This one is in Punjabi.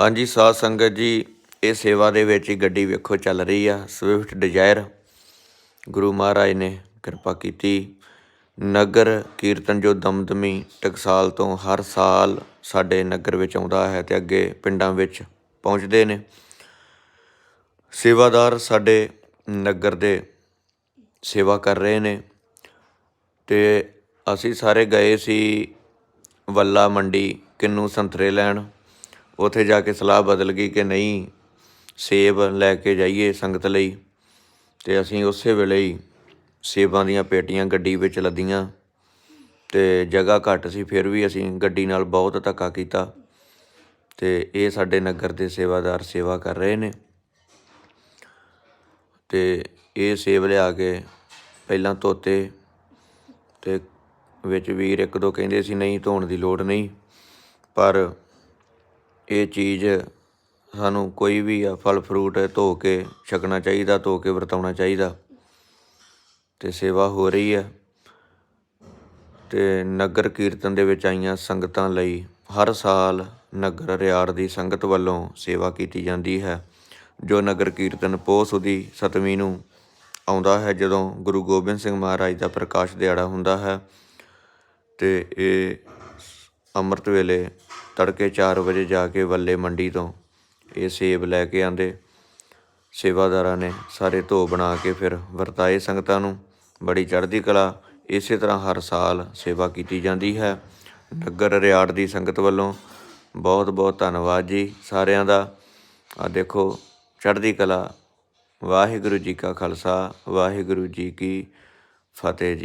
ਹਾਂਜੀ, ਸਾਧ ਸੰਗਤ ਜੀ, ਇਹ ਸੇਵਾ ਦੇ ਵਿੱਚ ਹੀ ਗੱਡੀ ਵੇਖੋ ਚੱਲ ਰਹੀ ਆ ਸਵਿਫਟ ਡਿਜ਼ਾਇਰ ਗੁਰੂ ਮਹਾਰਾਜ ਨੇ ਕਿਰਪਾ ਕੀਤੀ। ਨਗਰ ਕੀਰਤਨ ਜੋ ਦਮਦਮੀ ਟਕਸਾਲ ਤੋਂ ਹਰ ਸਾਲ ਸਾਡੇ ਨਗਰ ਵਿੱਚ ਆਉਂਦਾ ਹੈ ਤੇ ਅੱਗੇ ਪਿੰਡਾਂ ਵਿੱਚ ਪਹੁੰਚਦੇ ਨੇ। ਸੇਵਾਦਾਰ ਸਾਡੇ ਨਗਰ ਦੇ ਸੇਵਾ ਕਰ ਰਹੇ ਨੇ ਤੇ ਅਸੀਂ ਸਾਰੇ ਗਏ ਸੀ ਵੱਲਾ ਮੰਡੀ, ਕਿੰਨੂ ਸੰਤਰੇ ਲੈਣ। ਉੱਥੇ ਜਾ ਕੇ ਸਲਾਹ ਬਦਲ ਗਈ ਕਿ ਨਹੀਂ, ਸੇਬ ਲੈ ਕੇ ਜਾਈਏ ਸੰਗਤ ਲਈ। ਤੇ ਅਸੀਂ ਉਸੇ ਵੇਲੇ ਹੀ ਸੇਬਾਂ ਦੀਆਂ ਪੇਟੀਆਂ ਗੱਡੀ ਵਿੱਚ ਲੱਦੀਆਂ ਤੇ ਜਗ੍ਹਾ ਘੱਟ ਸੀ, ਫਿਰ ਵੀ ਅਸੀਂ ਗੱਡੀ ਨਾਲ ਬਹੁਤ ਧੱਕਾ ਕੀਤਾ। ਤੇ ਇਹ ਸਾਡੇ ਨਗਰ ਦੇ ਸੇਵਾਦਾਰ ਸੇਵਾ ਕਰ ਰਹੇ ਨੇ। ਤੇ ਇਹ ਸੇਬ ਲਿਆ ਕੇ ਪਹਿਲਾਂ ਧੋਤੇ ਤੇ ਵਿੱਚ ਵੀਰ ਇੱਕ ਦੋ ਕਹਿੰਦੇ ਸੀ, ਨਹੀਂ, ਧੋਣ ਦੀ ਲੋੜ ਨਹੀਂ। ਪਰ ਇਹ ਚੀਜ਼ ਸਾਨੂੰ ਕੋਈ ਵੀ ਆ ਫਲ ਫਰੂਟ ਧੋ ਕੇ ਛਕਣਾ ਚਾਹੀਦਾ, ਧੋ ਕੇ ਵਰਤਾਉਣਾ ਚਾਹੀਦਾ। ਅਤੇ ਸੇਵਾ ਹੋ ਰਹੀ ਹੈ। ਅਤੇ ਨਗਰ ਕੀਰਤਨ ਦੇ ਵਿੱਚ ਆਈਆਂ ਸੰਗਤਾਂ ਲਈ ਹਰ ਸਾਲ ਨਗਰ ਰਿਆੜ ਦੀ ਸੰਗਤ ਵੱਲੋਂ ਸੇਵਾ ਕੀਤੀ ਜਾਂਦੀ ਹੈ। ਜੋ ਨਗਰ ਕੀਰਤਨ ਪੋਹ ਸੁਦੀ ਸਤਵੀਂ ਨੂੰ ਆਉਂਦਾ ਹੈ, ਜਦੋਂ ਗੁਰੂ ਗੋਬਿੰਦ ਸਿੰਘ ਮਹਾਰਾਜ ਦਾ ਪ੍ਰਕਾਸ਼ ਦਿਹਾੜਾ ਹੁੰਦਾ ਹੈ। ਤੇ ਇਹ ਅੰਮ੍ਰਿਤ ਵੇਲੇ ਤੜਕੇ 4 ਵਜੇ ਜਾ ਕੇ ਵੱਲੇ ਮੰਡੀ ਤੋਂ ਇਹ ਸੇਬ ਲੈ ਕੇ ਆਂਦੇ। ਸੇਵਾਦਾਰਾਂ ਨੇ ਸਾਰੇ ਧੋ ਬਣਾ ਕੇ ਫਿਰ ਵਰਤਾਏ ਸੰਗਤਾਂ ਨੂੰ। ਬੜੀ ਚੜ੍ਹਦੀ ਕਲਾ। ਇਸੇ ਤਰ੍ਹਾਂ ਹਰ ਸਾਲ ਸੇਵਾ ਕੀਤੀ ਜਾਂਦੀ ਹੈ। ਨਗਰ ਰਿਆੜ ਦੀ ਸੰਗਤ ਵੱਲੋਂ ਬਹੁਤ ਬਹੁਤ ਧੰਨਵਾਦ ਜੀ ਸਾਰਿਆਂ ਦਾ। ਆ ਦੇਖੋ, ਚੜ੍ਹਦੀ ਕਲਾ। ਵਾਹਿਗੁਰੂ ਜੀ ਕਾ ਖਾਲਸਾ, ਵਾਹਿਗੁਰੂ ਜੀ ਕੀ ਫਤਿਹ ਜੀ।